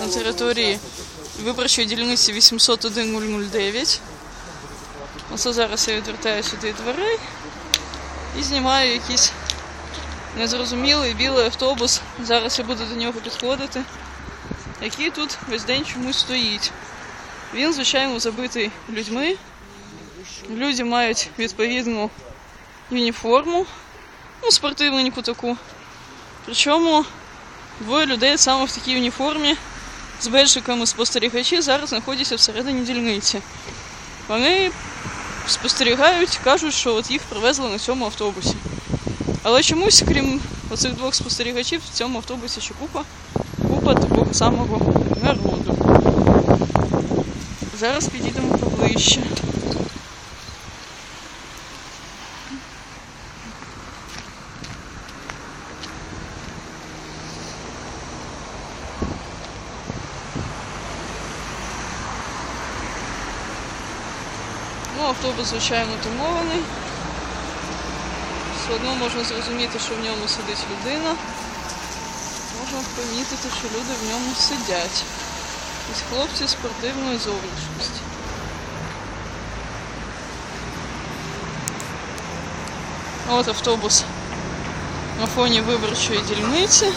на території виборчої дільниці 801-009. Оце зараз я відвертаюся від дверей і знімаю якийсь незрозумілий білий автобус. Зараз я буду до нього підходити, який тут весь день чомусь стоїть. Він, звичайно, забитий людьми. Люди мають відповідну уніформу, ну, спортивненьку таку. Причому двоє людей саме в такій уніформі з беджиками спостерігачі зараз знаходяться всередині дільниці. Вони спостерігають, кажуть, що от їх привезли на цьому автобусі. Але чомусь, крім оцих двох спостерігачів, в цьому автобусі ще купа, купа такого самого народу. Зараз підійдемо поближче. Ну, автобус, звичайно, тумований. Все одно можна зрозуміти, що в ньому сидить людина. Можна помітити, що люди в ньому сидять. Ось хлопці спортивної зовнішності. От автобус на фоні виборчої дільниці.